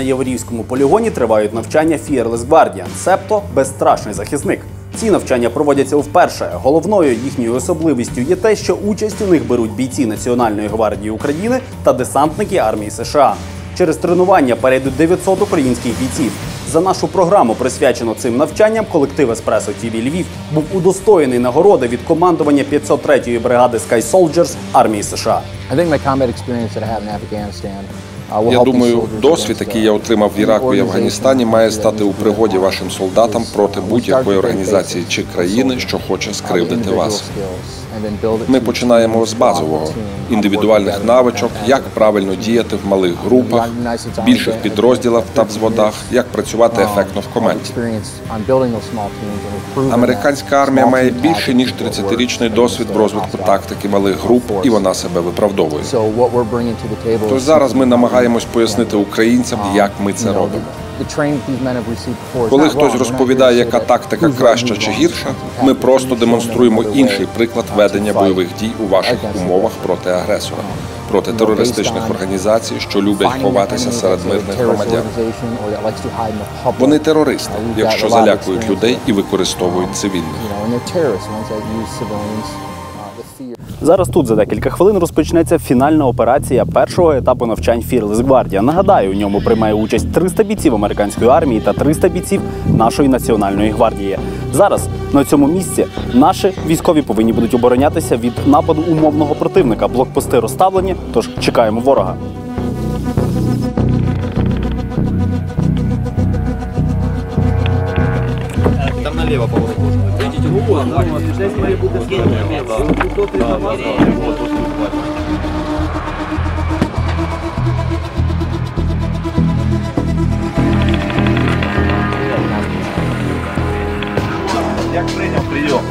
На Яворівському полігоні тривають навчання Fearless Guardian, себто безстрашний захисник. Ці навчання проводяться вперше. Головною їхньою особливістю є те, що участь у них беруть бійці Національної гвардії України та десантники армії США. Через тренування перейдуть 900 українських бійців. За нашу програму, присвячену цим навчанням, колектив Еспресо ТВ Львів був удостоєний нагороди від командування 503-ї бригади Sky Soldiers армії США. I think Я думаю, досвід, який я отримав в Іраку і Афганістані, має стати у пригоді вашим солдатам проти будь-якої організації чи країни, що хоче скривдити вас. Ми починаємо з базового індивідуальних навичок, як правильно діяти в малих групах, більших підрозділах та взводах, як працювати ефектно в команді. Американська армія має більше ніж 30-річний досвід в розвитку тактики малих груп, і вона себе виправдовує. Тож зараз ми намагаємось пояснити українцям, як ми це робимо. Коли хтось розповідає, яка тактика краща чи гірша, ми просто демонструємо інший приклад ведення бойових дій у ваших умовах проти агресора, проти терористичних організацій, що люблять ховатися серед мирних громадян. Вони терористи, якщо залякують людей і використовують цивільних. Зараз тут за декілька хвилин розпочнеться фінальна операція першого етапу навчань Fearless Guardian. Нагадаю, у ньому приймає участь 300 бійців американської армії та 300 бійців нашої національної гвардії. Зараз на цьому місці наші військові повинні будуть оборонятися від нападу умовного противника. Блокпости розставлені, тож чекаємо ворога. Там налево поворот. Я ну, вот,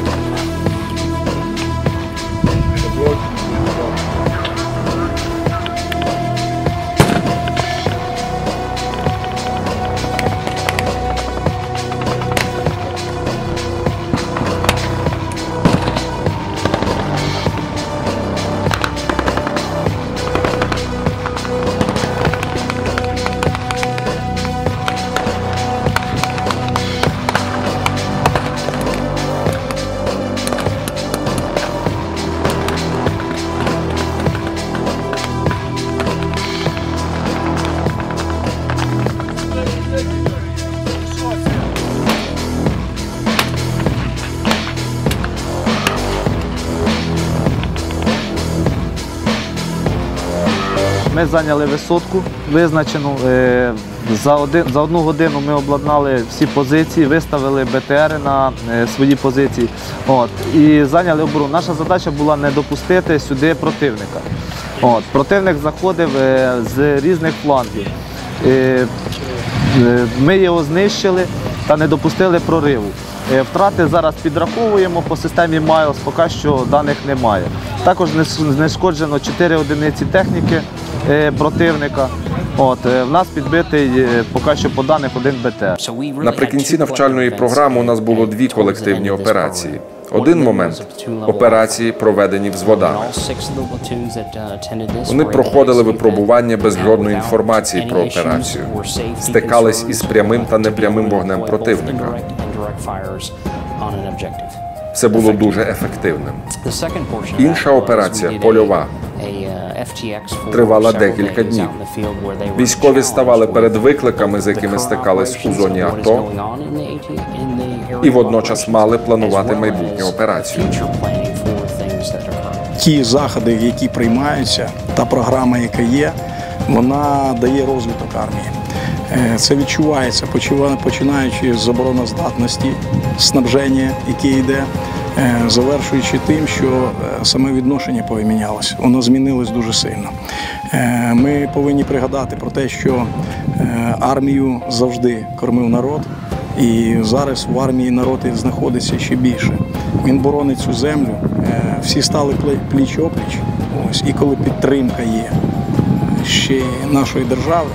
Ми зайняли висотку визначену. Е, За, один, за одну годину ми обладнали всі позиції, виставили БТР на е, свої позиції От, і зайняли оборону. Наша задача була не допустити сюди противника. От, противник заходив е, з різних флангів. Ми його знищили та не допустили прориву. Втрати зараз підраховуємо по системі Miles, поки що даних немає. Також знешкоджено 4 одиниці техніки противника. От, е, в нас підбитий е, поки що по даних один БТР. Наприкінці навчальної програми у нас було дві колективні операції. Один момент операції, проведені взводами. Вони проходили випробування без жодної інформації про операцію, стикались із прямим та непрямим вогнем противника. Це було дуже ефективним. Інша операція польова тривала декілька днів. Військові ставали перед викликами, з якими стикались у зоні АТО, і водночас мали планувати майбутню операцію. ті заходи, які приймаються, та програма, яка є, вона дає розвиток армії. Е, Це відчувається, починаючи з обороноздатності, снабження, яке йде, е, завершуючи тим, що е, саме відношення помінялося. Воно змінилось дуже сильно. Ми повинні пригадати про те, що армію завжди кормив народ. І зараз в армії народ знаходиться ще більше. Він боронить цю землю. Всі стали пліч опліч. Ось і коли підтримка є ще нашої держави,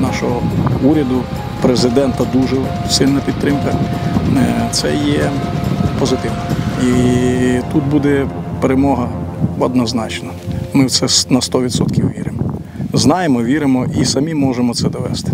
нашого уряду, президента дуже сильна підтримка. Е, це є позитив. І тут буде перемога однозначно. Ми в це на 100% віримо. Знаємо, віримо і самі можемо це довести.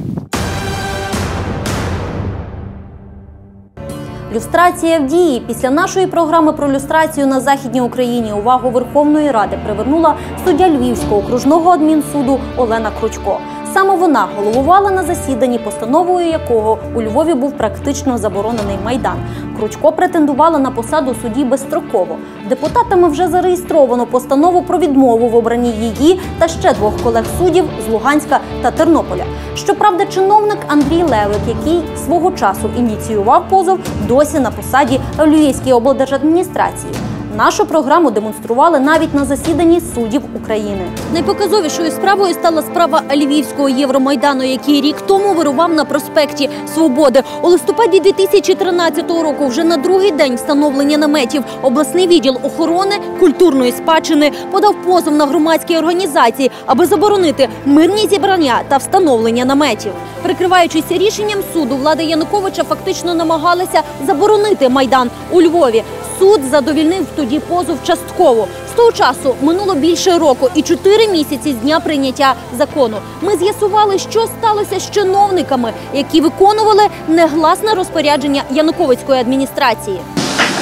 Люстрація в дії після нашої програми про люстрацію на західній Україні увагу Верховної Ради привернула суддя Львівського окружного адмінсуду Олена Кручко. Саме вона головувала на засіданні, постановою якого у Львові був практично заборонений майдан. Кручко претендувала на посаду судді безстроково. Депутатами вже зареєстровано постанову про відмову в обранні її та ще двох колег суддів з Луганська та Тернополя. Щоправда, чиновник Андрій Левик, який свого часу ініціював позов, досі на посаді в Львівській облдержадміністрації. Нашу програму демонстрували навіть на засіданні суддів України. Найпоказовішою справою стала справа Львівського Євромайдану, який рік тому вирував на проспекті Свободи. У листопаді 2013 року, вже на другий день встановлення наметів, обласний відділ охорони культурної спадщини подав позов на громадські організації, аби заборонити мирні зібрання та встановлення наметів. Прикриваючись рішенням суду, влада Януковича фактично намагалася заборонити майдан у Львові. Суд задовільнив тоді позов частково. З того часу минуло більше року і чотири місяці з дня прийняття закону. Ми з'ясували, що сталося з чиновниками, які виконували негласне розпорядження Януковицької адміністрації.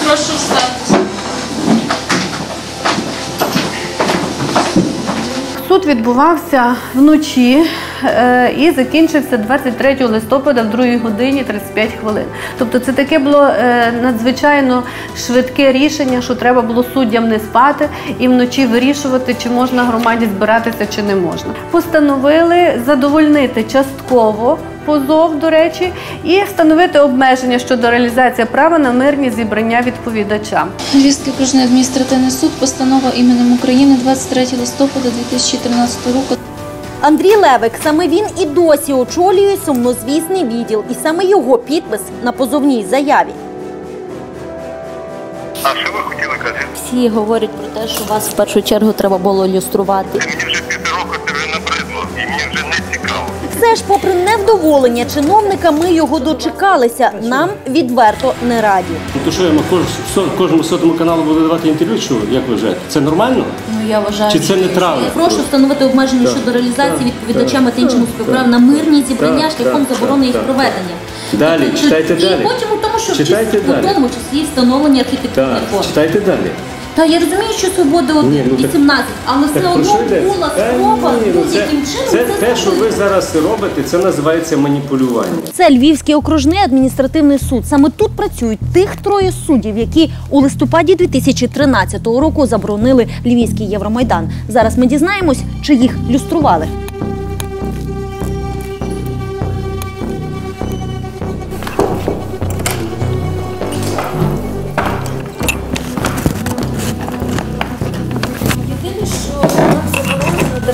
Прошу встати. Суд відбувався вночі і закінчився 23 листопада в 2 годині 35 хвилин. Тобто це таке було е, надзвичайно швидке рішення, що треба було суддям не спати і вночі вирішувати, чи можна громаді збиратися, чи не можна. Постановили задовольнити частково позов, до речі, і встановити обмеження щодо реалізації права на мирні зібрання відповідача. Львівський окружний адміністративний суд, постанова іменем України 23 листопада 2013 року. Андрій Левик, саме він і досі очолює сумнозвісний відділ, і саме його підпис на позовній заяві. А що ви хотіли казати? Всі говорять про те, що вас в першу чергу треба було люструвати. Мені вже півтора це Все ж, попри невдоволення чиновника, ми його дочекалися. Нам відверто не раді. Ну то що я кожному сотому каналу буду давати інтерв'ю, чи як ви вважаєте? Це нормально? Ну я вважаю, Чи це не травма? прошу встановити обмеження Так, щодо реалізації так, відповідачами та іншому так, співправ на мирні зібрання так, шляхом так, заборони їх проведення. Далі, Тобто, читайте і далі. потім у тому, що Читайте в далі. у тому числі встановлення архітектурних Так, форм. читайте далі. Та я розумію, що свободи от Ні, ну так- 18, але все Так про одно що йде? була Та спроба ні, ну це, будь-яким чином це те, що ви зробити. зараз робите, це називається маніпулювання. Це Львівський окружний адміністративний суд. Саме тут працюють тих троє суддів, які у листопаді 2013 року заборонили Львівський Євромайдан. Зараз ми дізнаємось, чи їх люстрували.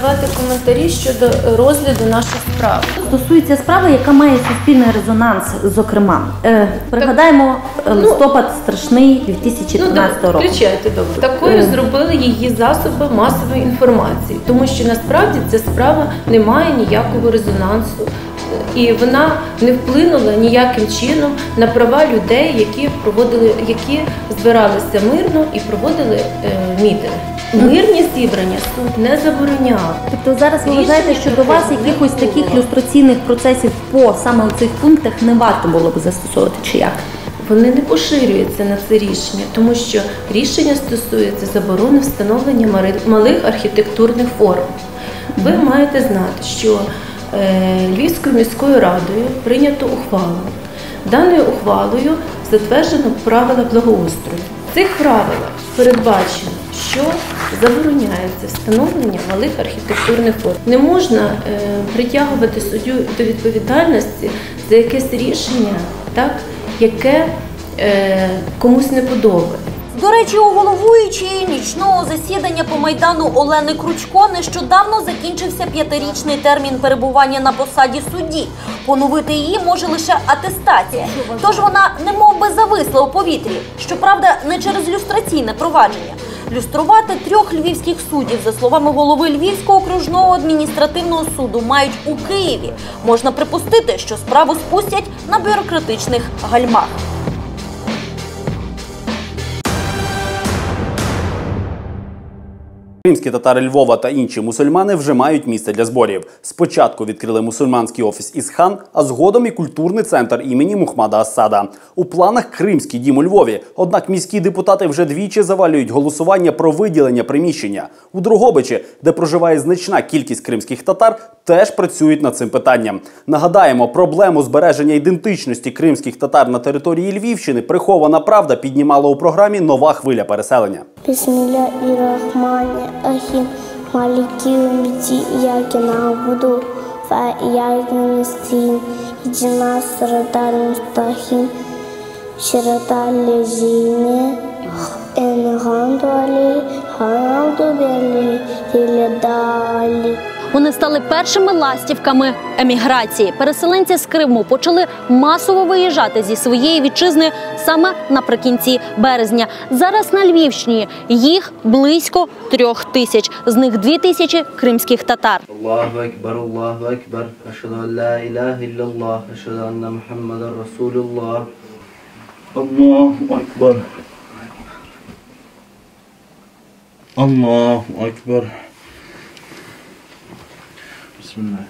Давати коментарі щодо розгляду наших справ. Стосується справи, яка має суспільний резонанс. Зокрема, е, пригадаємо е, листопад страшний 2013 року. Включайте добре. Такою зробили її засоби масової інформації, тому що насправді ця справа не має ніякого резонансу. І вона не вплинула ніяким чином на права людей, які проводили, які збиралися мирно і проводили е, мітинги. Мирні зібрання суд не забороняв. Тобто зараз ви вважаєте, що до вас якихось таких люстраційних процесів по саме у цих пунктах не варто було б застосовувати чи як? Вони не поширюються на це рішення, тому що рішення стосується заборони встановлення малих архітектурних форм. Ви маєте знати, що е, Львівською міською радою прийнято ухвалу. Даною ухвалою затверджено правила благоустрою. В цих правилах передбачено, що забороняється встановлення малих архітектурних форм. Не можна е, притягувати суддю до відповідальності за якесь рішення, так, яке е, комусь не подобається. До речі, у головуючої нічного засідання по майдану Олени Кручко нещодавно закінчився п'ятирічний термін перебування на посаді судді. Поновити її може лише атестація. Тож вона не мов би зависла у повітрі. Щоправда, не через люстраційне провадження. Люструвати трьох львівських суддів, за словами голови Львівського окружного адміністративного суду, мають у Києві. Можна припустити, що справу спустять на бюрократичних гальмах. Кримські татари Львова та інші мусульмани вже мають місце для зборів. Спочатку відкрили мусульманський офіс Ісхан, а згодом і культурний центр імені Мухмада Асада. У планах Кримський дім у Львові. Однак міські депутати вже двічі завалюють голосування про виділення приміщення. У Другобичі, де проживає значна кількість кримських татар, теж працюють над цим питанням. Нагадаємо, проблему збереження ідентичності кримських татар на території Львівщини прихована правда піднімала у програмі Нова хвиля переселення. Bismillahirrahmanirrahim. Maliki yawmiddin. İyyake na'budu ve iyyake nestaîn. İhdinas sıratal mustaqim. Sıratal lezîne en'amte aleyhim ghayril mağdubi Вони стали першими ластівками еміграції. Переселенці з Криму почали масово виїжджати зі своєї вітчизни саме наприкінці березня. Зараз на Львівщині їх близько трьох тисяч. З них дві тисячі кримських татар. Аллаху Акбар, Аллаху Акбар, Ашаду ан ла ілаха Ашаду анна Мухаммадан Расулуллах. Аллаху Акбар. Аллаху Акбар Бисмилlah.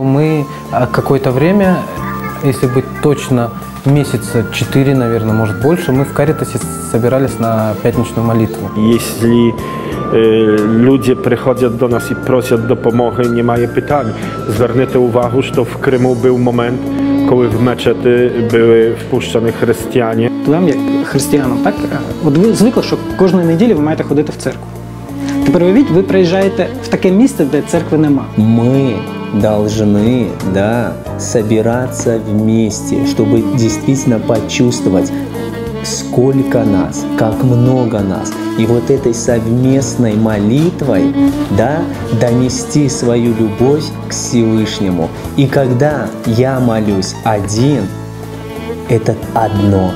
Мы а, какое-то время, если быть точно, месяца 4, наверное, может больше, мы в Каритасе собирались на пятничную молитву. Jeśli y, ludzie przychodzą do nas i proszą допомоги, nie mają pytań. Zвернете увагу, що в Криму був момент, коли в мечети були впущені християни. Вам, як християнам, так? От ви звикли, що кожної неділі ви маєте ходити в церкву. Тепер уявіть, ви приїжджаєте в таке місце, де церкви нема. Мы должны да, собираться вместе, чтобы действительно почувствовать, сколько нас, как много нас. И вот этой совместной молитвой да, донести свою любовь к Всевышнему. И когда я молюсь один, это одно.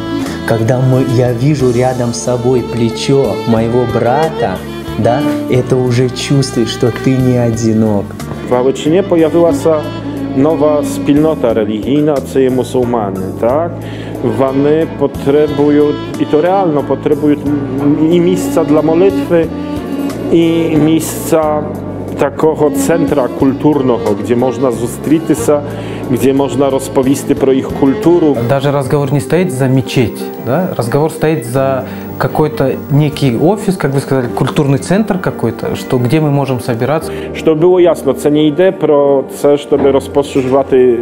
Когда мы, я вижу рядом с собой плечо моего брата, да, это уже чувствуешь, что ты не одинок. W Галичині появилася нова спільнота релігійна, це є мусульмани. Так? Вони потребують, і то реально потребують і місця для молитви, і місця такого центра культурного, де можна зустрітися, где можно розповісти про их культуру. Даже разговор не стоит за мечеть, да? разговор стоит за какой-то некий офис, как вы сказали, культурный центр какой-то, что где мы можем собираться. Щоб було ясно, це не йде про це, щоб розпоширювати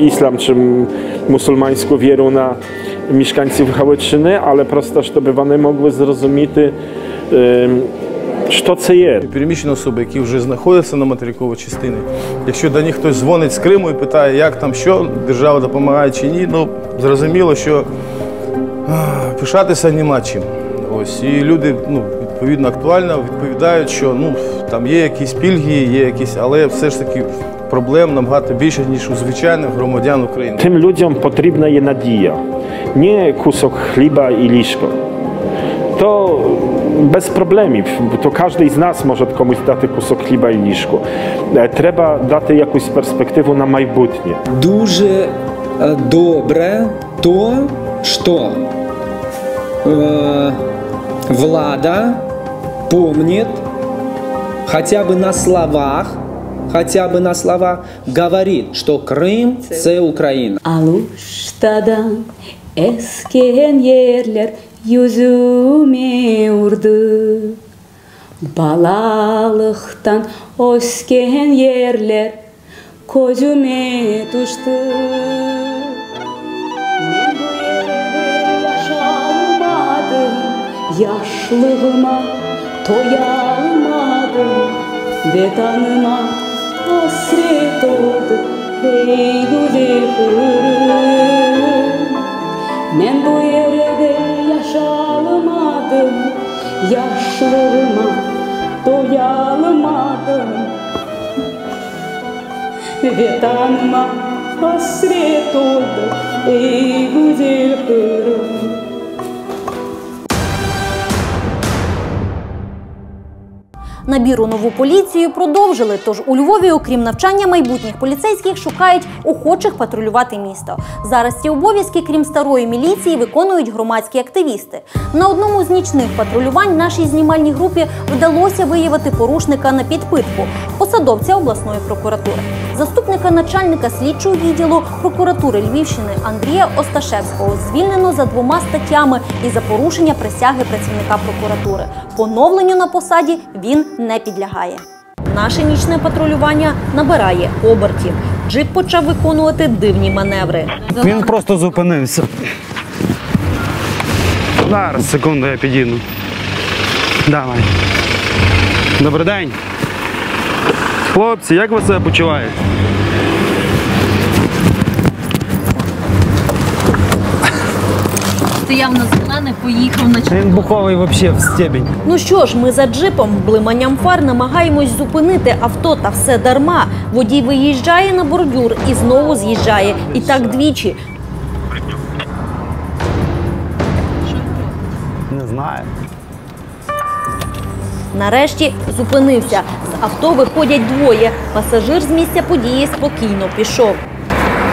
іслам чи мусульманську віру на мешканців Галичини, але просто, щоб вони могли зрозуміти, що це є. Переміщені особи, які вже знаходяться на материковій частині. Якщо до них хтось дзвонить з Криму і питає, як там що, держава допомагає чи ні, ну зрозуміло, що пишатися нема чим. Ось і люди ну, відповідно актуально відповідають, що ну там є якісь пільги, є якісь, але все ж таки проблем набагато більше, ніж у звичайних громадян України. Тим людям потрібна є надія, не кусок хліба і ліжко. To bez problemów, to każdy z nas może komuś dać kusok chleba i liszku. Треба дати якусь перспективу на майбутнє. Дуже добре то, що э, влада помнит хотя бы на словах, хотя бы на словах говорит, что Крым – це Україна. Aluştadan esken yerler yüzüme urdu Balalıktan osken yerler Gözüme düştü. Men bu evde yaşamadım Yaşlığıma toyalmadım Ve tanıma hasret oldu. Ey güzel hürüm Men bu evde yaşalamadım Yaşlığıma doyalamadım Vetanıma hasret oldu Ey güzel kırım Набір у нову поліцію продовжили. Тож у Львові, окрім навчання майбутніх поліцейських, шукають охочих патрулювати місто. Зараз ці обов'язки, крім старої міліції, виконують громадські активісти. На одному з нічних патрулювань нашій знімальній групі вдалося виявити порушника на підпитку посадовця обласної прокуратури, заступника начальника слідчого відділу прокуратури Львівщини Андрія Осташевського звільнено за двома статтями і за порушення присяги працівника прокуратури. Поновленню на посаді він не підлягає. Наше нічне патрулювання набирає обертів. Джип почав виконувати дивні маневри. Він просто зупинився. Зараз, секунду, я підійду. Давай. Добрий день. Хлопці, як ви себе почуваєте? Стояв на зелених, поїхав на Він буховий взагалі в стебінь. Ну що ж, ми за джипом, блиманням фар намагаємось зупинити авто, та все дарма. Водій виїжджає на бордюр і знову з'їжджає. І так двічі. Не знаю. Нарешті зупинився. З авто виходять двоє. Пасажир з місця події спокійно пішов.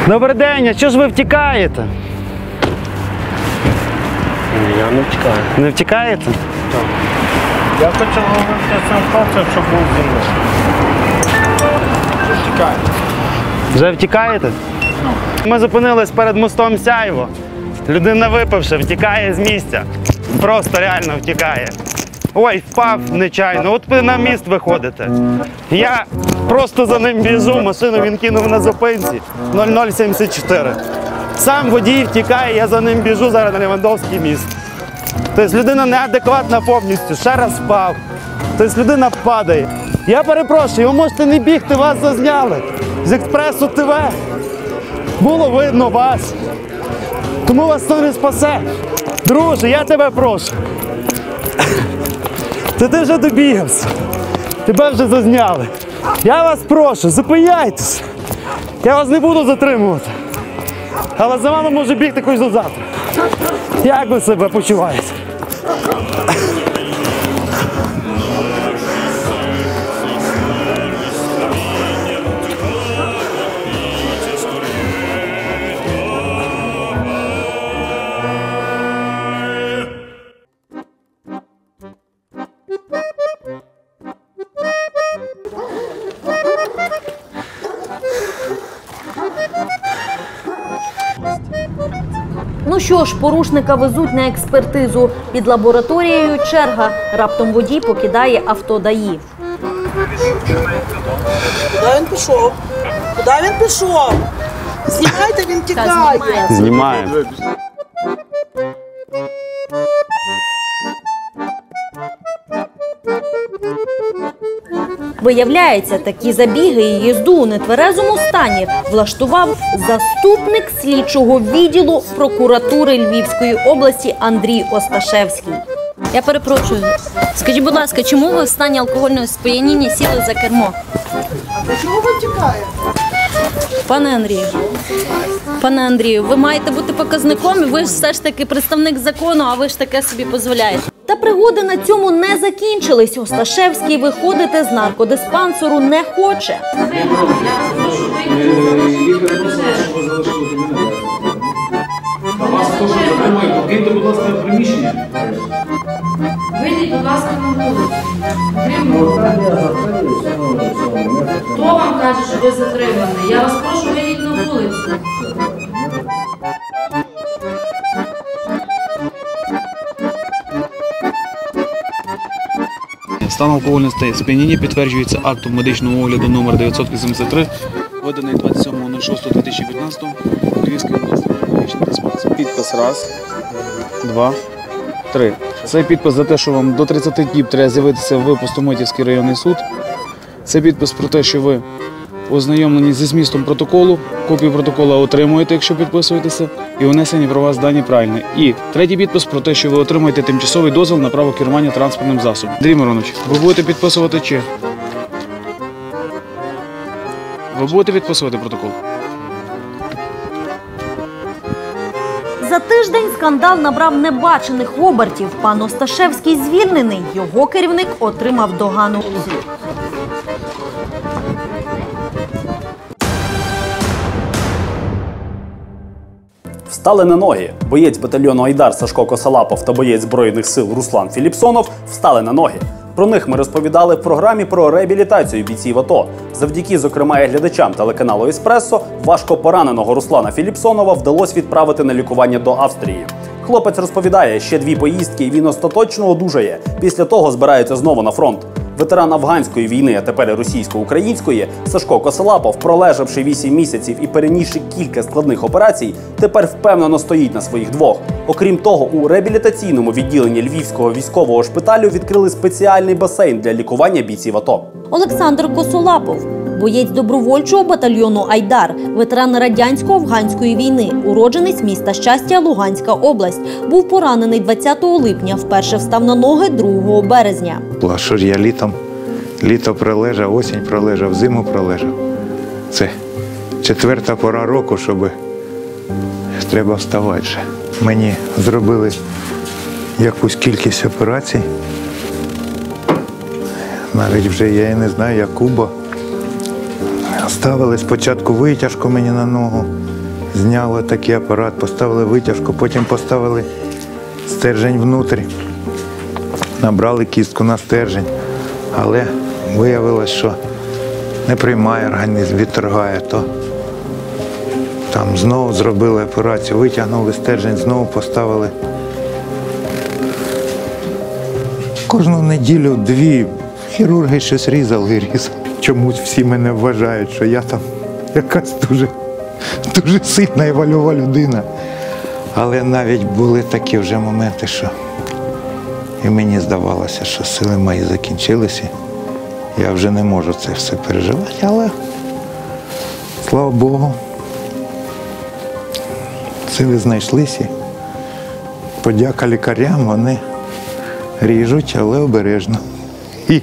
Добрий день, а що ж ви втікаєте? Я не втікаю. Не втікаєте? Так. Я хочу говорити цим хлопцем, щоб був зі мною. Що втікає? Вже втікаєте? Ми зупинились перед мостом Сяйво. Людина випивши, втікає з місця. Просто реально втікає. Ой, впав нечайно. От ви на міст виходите. Я просто за ним біжу, машину він кинув на зупинці 0074. Сам водій втікає, я за ним біжу зараз на Левандовський міст. Тобто людина неадекватна повністю, ще раз впав. Тобто людина падає. Я перепрошую, ви можете не бігти, вас зазняли. З експресу ТВ. Було видно вас. Тому вас то не спасе. Друже, я тебе прошу. Та ти вже добігався. Тебе вже зазняли. Я вас прошу, зупиняйтесь. Я вас не буду затримувати. Але за вами може бігти когось завтра. Як ви себе почуваєте? Що ж, порушника везуть на експертизу. Під лабораторією черга. Раптом водій покидає авто ДАІ. Куди він пішов? Куди він пішов? Знімайте, він тікає. Знімаємо. Виявляється, такі забіги і їзду у нетверезому стані влаштував заступник слідчого відділу прокуратури Львівської області Андрій Осташевський. Я перепрошую. Скажіть, будь ласка, чому ви в стані алкогольного сп'яніння сіли за кермо? А для чого він тікає? Пане Андрію, пане Андрію, ви маєте бути показником, ви ж все ж таки представник закону, а ви ж таке собі дозволяєте. Та пригоди на цьому не закінчились. Осташевський виходити з наркодиспансеру не хоче. Вас теж затримує, покиньте, будь ласка, приміщення. Вийдіть, будь ласка, на вулицю. Хто вам каже, що ви затриманий? Я вас прошу, вийдіть на вулицю. Стан алкогольного сп'яніння підтверджується актом медичного огляду номер 983, виданий 27.06.2015 Львівської області медичний диспансер. Підпис раз, два, три. Це підпис за те, що вам до 30 днів треба з'явитися в Пустомитівський районний суд. Це підпис про те, що ви ознайомлені зі змістом протоколу, копію протоколу отримуєте, якщо підписуєтеся, і внесені про вас дані правильні. І третій підпис про те, що ви отримаєте тимчасовий дозвіл на право керування транспортним засобом. Андрій Миронович, ви будете підписувати чи? Ви будете підписувати протокол? За тиждень скандал набрав небачених обертів. Пан Осташевський звільнений. Його керівник отримав догану. Встали на ноги. Боєць батальйону Айдар Сашко Косалапов та боєць Збройних сил Руслан Філіпсонов встали на ноги. Про них ми розповідали в програмі про реабілітацію бійців АТО. Завдяки, зокрема, і глядачам телеканалу Еспресо, важко пораненого Руслана Філіпсонова вдалося відправити на лікування до Австрії. Хлопець розповідає, ще дві поїздки, і він остаточно одужає. Після того збирається знову на фронт. Ветеран афганської війни, а тепер російсько-української, Сашко Косолапов, пролежавши 8 місяців і перенісши кілька складних операцій, тепер впевнено стоїть на своїх двох. Окрім того, у реабілітаційному відділенні Львівського військового шпиталю відкрили спеціальний басейн для лікування бійців АТО. Олександр Косолапов, боєць добровольчого батальйону Айдар, ветеран радянсько-афганської війни, уродженець міста Щастя, Луганська область, був поранений 20 липня. Вперше встав на ноги 2 березня. А що ж я літом? Літо пролежав, осінь пролежав, зиму пролежав. Це четверта пора року, щоб треба вставати. вже. Мені зробили якусь кількість операцій. Навіть вже я і не знаю, як Куба. Ставили спочатку витяжку мені на ногу, зняли такий апарат, поставили витяжку, потім поставили стержень внутрі набрали кістку на стержень, але виявилось, що не приймає організм, відторгає, то там знову зробили операцію, витягнули стержень, знову поставили. Кожну неділю дві хірурги щось різали різали. Чомусь всі мене вважають, що я там якась дуже, дуже сильна і вольова людина. Але навіть були такі вже моменти, що і мені здавалося, що сили мої закінчилися. Я вже не можу це все переживати, але слава Богу, сили знайшлися. Подяка лікарям, вони ріжуть, але обережно. І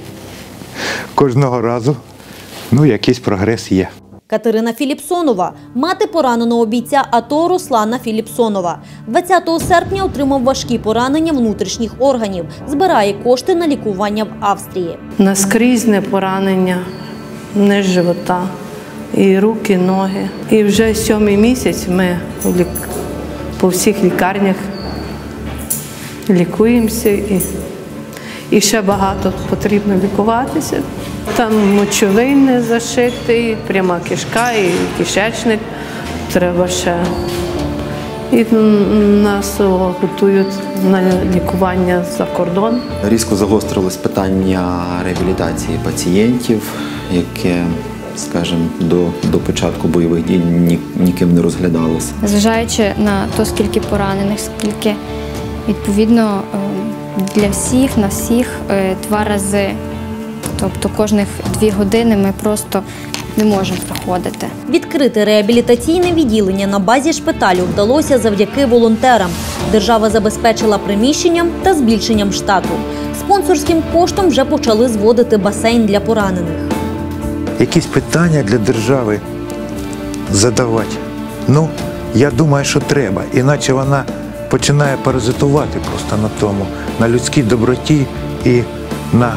кожного разу ну, якийсь прогрес є. Катерина Філіпсонова, мати пораненого бійця АТО Руслана Філіпсонова. 20 серпня отримав важкі поранення внутрішніх органів. Збирає кошти на лікування в Австрії. Наскрізне поранення низ живота, і руки, і ноги. І вже сьомий місяць ми по всіх лікарнях лікуємося і, і ще багато потрібно лікуватися. Там мочовий не зашитий, пряма кишка і кишечник. Треба ще. І нас готують на лікування за кордон. Різко загострилось питання реабілітації пацієнтів, яке, скажімо, до, до початку бойових дій ні, ніким не розглядалося. Зважаючи на то, скільки поранених, скільки відповідно е, для всіх, на всіх е, два рази. Тобто кожних дві години ми просто не можемо проходити. Відкрити реабілітаційне відділення на базі шпиталю вдалося завдяки волонтерам. Держава забезпечила приміщенням та збільшенням штату. Спонсорським коштом вже почали зводити басейн для поранених. Якісь питання для держави задавати. Ну, я думаю, що треба, іначе вона починає паразитувати просто на тому, на людській доброті і на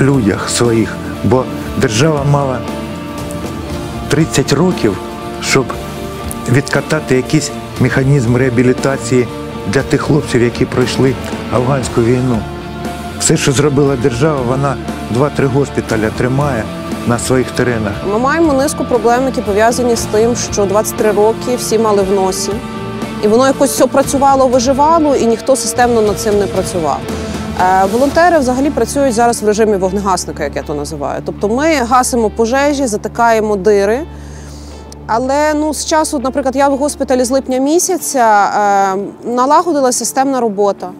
людях своїх. Бо держава мала 30 років, щоб відкатати якийсь механізм реабілітації для тих хлопців, які пройшли афганську війну. Все, що зробила держава, вона два-три госпіталя тримає на своїх теренах. Ми маємо низку проблем, які пов'язані з тим, що 23 роки всі мали в носі. І воно якось все працювало, виживало, і ніхто системно над цим не працював. Е, Волонтери взагалі працюють зараз в режимі вогнегасника, як я то називаю. Тобто ми гасимо пожежі, затикаємо дири. Але ну, з часу, наприклад, я в госпіталі з липня місяця е, налагодила системна робота.